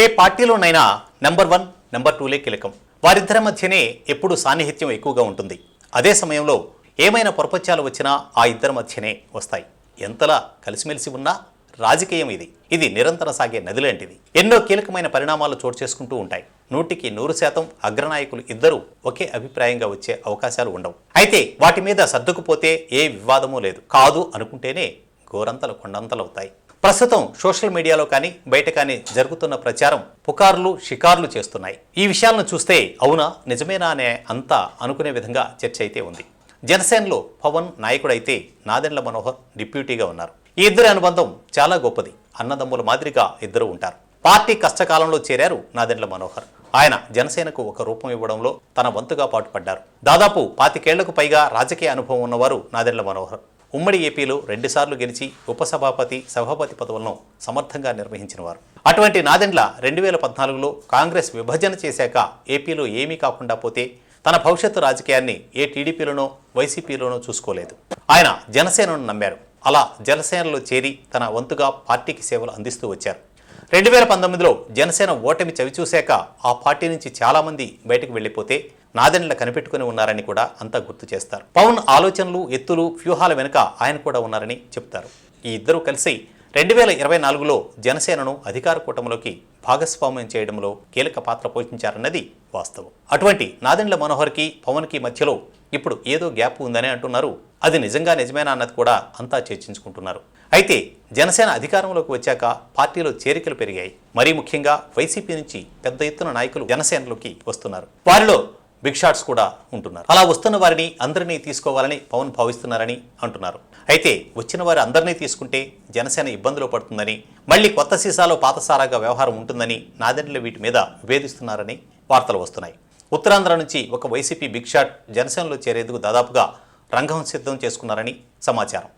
ఏ పార్టీలోనైనా number one number టూలే కీలకం. వారిద్దరి మధ్యనే ఎప్పుడు సాన్నిహిత్యం ఎక్కువగా ఉంటుంది. అదే సమయంలో ఏమైనా పొరపత్యాలు వచ్చినా ఆ ఇద్దరి మధ్యనే వస్తాయి. ఎంతలా కలిసిమెలిసి ఉన్నా రాజకీయం ఇది. ఇది నిరంతరం సాగే నది లాంటిది ఎన్నో కీలకమైన పరిణామాలు చోటు చేసుకుంటూ ఉంటాయి. నూటికి నూరు శాతం అగ్రనాయకులు ఇద్దరూ ఒకే అభిప్రాయంగా వచ్చే అవకాశాలు ఉండవు. అయితే వాటి మీద సర్దుకుపోతే ఏ వివాదమూ లేదు. కాదు అనుకుంటేనే గోరంతలు కొండంతలవుతాయి. ప్రస్తుతం సోషల్ మీడియాలో కానీ బయట కానీ జరుగుతున్న ప్రచారం పుకార్లు షికార్లు చేస్తున్నాయి. ఈ విషయాలను చూస్తే అవునా నిజమేనా అనే అంతా అనుకునే విధంగా చర్చ అయితే ఉంది. జనసేనలో పవన్ నాయకుడైతే నాదెండ్ల మనోహర్ డిప్యూటీగా ఉన్నారు. ఈ ఇద్దరి అనుబంధం చాలా గొప్పది. అన్నదమ్ముల మాదిరిగా ఇద్దరు ఉంటారు. పార్టీ కష్టకాలంలో చేరారు నాదెండ్ల మనోహర్. ఆయన జనసేనకు ఒక రూపం ఇవ్వడంలో తన వంతుగా పాటుపడ్డారు. దాదాపు పాతికేళ్ళకు పైగా రాజకీయ అనుభవం ఉన్నవారు నాదెండ్ల మనోహర్. ఉమ్మడి ఏపీలో రెండుసార్లు గెలిచి ఉపసభాపతి సభాపతి పదవులను సమర్థంగా నిర్వహించినవారు. అటువంటి నాదెండ్ల రెండు వేల పద్నాలుగులో కాంగ్రెస్ విభజన చేశాక ఏపీలో ఏమీ కాకుండా పోతే తన భవిష్యత్తు రాజకీయాన్ని ఏ టీడీపీలోనో వైసీపీలోనో చూసుకోలేదు. ఆయన జనసేనను నమ్మారు. అలా జనసేనలో చేరి తన వంతుగా పార్టీకి సేవలు అందిస్తూ వచ్చారు. రెండు వేల పంతొమ్మిదిలో జనసేన ఓటమి చవిచూశాక ఆ పార్టీ నుంచి చాలామంది బయటకు వెళ్ళిపోతే నాదెండ్ల కనిపెట్టుకుని ఉన్నారని కూడా అంతా గుర్తు చేస్తారు. పవన్ ఆలోచనలు ఎత్తులు వ్యూహాల వెనుక ఆయన కూడా ఉన్నారని చెప్తారు. ఈ ఇద్దరూ కలిసి రెండు వేల ఇరవై నాలుగులో జనసేనను అధికార కూటమిలోకి భాగస్వామ్యం చేయడంలో కీలక పాత్ర పోషించారన్నది వాస్తవం. అటువంటి నాదెండ్ల మనోహర్కి పవన్కి మధ్యలో ఇప్పుడు ఏదో గ్యాప్ ఉందని అంటున్నారు. అది నిజంగా నిజమేనా అన్నది కూడా అంతా చర్చించుకుంటున్నారు. అయితే జనసేన అధికారంలోకి వచ్చాక పార్టీలో చేరికలు పెరిగాయి. మరీ ముఖ్యంగా వైసీపీ నుంచి పెద్ద ఎత్తున నాయకులు జనసేనలోకి వస్తున్నారు. వారిలో బిగ్ షాట్స్ కూడా ఉంటున్నారు. అలా వస్తున్న వారిని అందరినీ తీసుకోవాలని పవన్ భావిస్తున్నారని అంటున్నారు. అయితే వచ్చిన వారు అందరినీ తీసుకుంటే జనసేన ఇబ్బందులు పడుతుందని మళ్ళీ కొత్త సీసాలో పాతసారాగా వ్యవహారం ఉంటుందని నాదెండ్ల వీటి మీద విభేదిస్తున్నారని వార్తలు వస్తున్నాయి. ఉత్తరాంధ్ర నుంచి ఒక వైసీపీ బిగ్ షాట్ జనసేనలో చేరేందుకు దాదాపుగా రంగం సిద్ధం చేసుకున్నారని సమాచారం.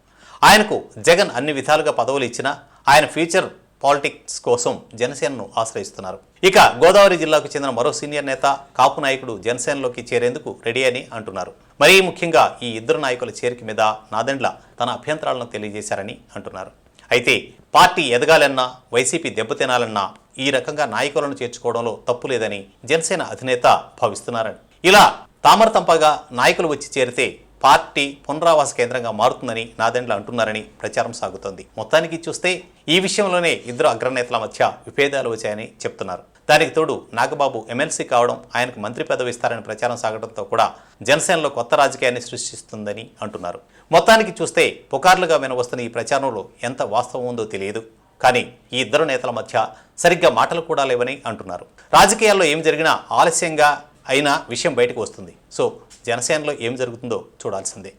ఆయనకు జగన్ అన్ని విధాలుగా పదవులు ఇచ్చినా ఆయన ఫ్యూచర్ పాలిటిక్స్ కోసం జనసేనను ఆశ్రయిస్తున్నారు. ఇక గోదావరి జిల్లాకు చెందిన మరో సీనియర్ నేత కాపు నాయకుడు జనసేనలోకి చేరేందుకు రెడీ అని అంటున్నారు. మరీ ముఖ్యంగా ఈ ఇద్దరు నాయకుల చేరిక మీద నాదెండ్ల తన అభ్యంతరాలను తెలియజేశారని అంటున్నారు. అయితే పార్టీ ఎదగాలన్నా వైసీపీ దెబ్బతినాలన్నా ఈ రకంగా నాయకులను చేర్చుకోవడంలో తప్పు లేదని జనసేన అధినేత భావిస్తున్నారని. ఇలా తామరతంపగా నాయకులు వచ్చి చేరితే పార్టీ పునరావాస కేంద్రంగా మారుతుందని నాదెండ్ల అంటున్నారని ప్రచారం సాగుతోంది. మొత్తానికి చూస్తే ఈ విషయంలోనే ఇద్దరు అగ్రనేతల మధ్య విభేదాలు వచ్చాయని చెప్తున్నారు. దానికి తోడు నాగబాబు ఎమ్మెల్సీ కావడం ఆయనకు మంత్రి పదవి ఇస్తారని ప్రచారం సాగడంతో కూడా జనసేనలో కొత్త రాజకీయాన్ని సృష్టిస్తుందని అంటున్నారు. మొత్తానికి చూస్తే పుకార్లుగా వినవస్తున్న ఈ ప్రచారంలో ఎంత వాస్తవం ఉందో తెలియదు. కానీ ఈ ఇద్దరు నేతల మధ్య సరిగ్గా మాటలు కూడా లేవని అంటున్నారు. రాజకీయాల్లో ఏం జరిగినా ఆలస్యంగా అయినా విషయం బయటకు వస్తుంది. సో జనసేనలో ఏం జరుగుతుందో చూడాల్సిందే.